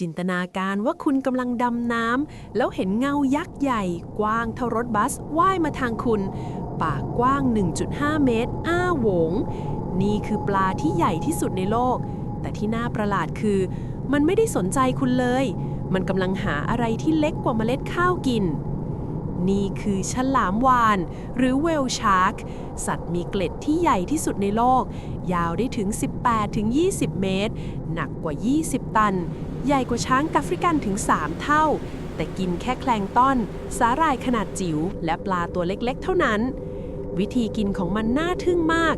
จินตนาการว่าคุณกำลังดำน้ำแล้วเห็นเงายักษ์ใหญ่ กว้างเท่ารถบัสว่ายมาทางคุณ ปากกว้าง 1.5 เมตร อ้าโหวง นี่คือปลาที่ใหญ่ที่สุดในโลก แต่ที่น่าประหลาดคือ มันไม่ได้สนใจคุณเลย มันกำลังหาอะไรที่เล็กกว่าเมล็ดข้าวกิน นี่คือฉลามวาน หรือเวลชาร์กสัตว์มีเกล็ดที่ใหญ่ที่สุดในโลก ยาวได้ถึง 18-20 เมตร หนักกว่า 20 ตัน ใหญ่กว่าช้างแอฟริกันถึง 3 เท่า แต่กินแค่แคลงต้อน สาหร่ายขนาดจิ๋วและปลาตัวเล็กๆ เท่านั้น วิธีกินของมันน่าทึ่งมาก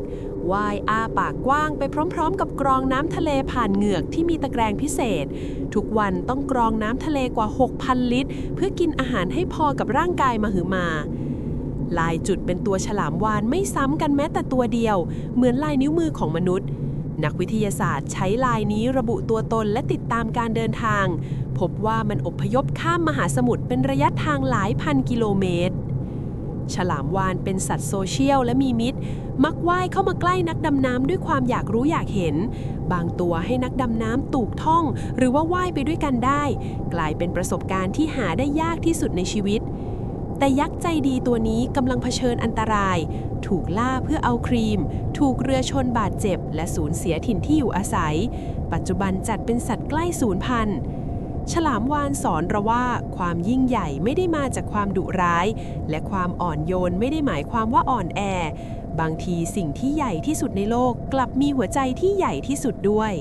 ว่ายอ้าปากกว้างไปพร้อม ๆ กับกรองน้ำทะเลผ่านเหงือกที่มีตะแกรงพิเศษ ทุกวันต้องกรองน้ำทะเลกว่า 6,000 ลิตร เพื่อกินอาหารให้พอกับร่างกายมาหือมา ลายจุดเป็นตัวฉลามวานไม่ซ้ำกันแม้แต่ตัวเดียว เหมือนลายนิ้วมือของมนุษย์ นักวิทยาศาสตร์ใช้ลายนี้ระบุตัวตนและติดตามการเดินทาง พบว่ามันอพยพข้ามมหาสมุทรเป็นระยะทางหลายพันกิโลเมตร ฉลามวานเป็นสัตว์โซเชียลและมีมิตร มักว่ายเข้ามาใกล้นักดำน้ำด้วยความอยากรู้อยากเห็น บางตัวให้นักดำน้ำตูกท่อง หรือว่าว่ายไปด้วยกันได้ กลายเป็นประสบการณ์ที่หาได้ยากที่สุดในชีวิต แต่ยักษ์ใจดีตัวนี้กำลังเผชิญอันตราย ถูกล่าเพื่อเอาครีม ถูกเรือชนบาดเจ็บ และสูญเสียถิ่นที่อยู่อาศัย ปัจจุบันจัดเป็นสัตว์ใกล้สูญพันธุ์ ฉลามวานสอนเราว่าความยิ่งใหญ่ไม่ได้มาจากความดุร้าย และความอ่อนโยนไม่ได้หมายความว่าอ่อนแอ บางทีสิ่งที่ใหญ่ที่สุดในโลก กลับมีหัวใจที่ใหญ่ที่สุดด้วย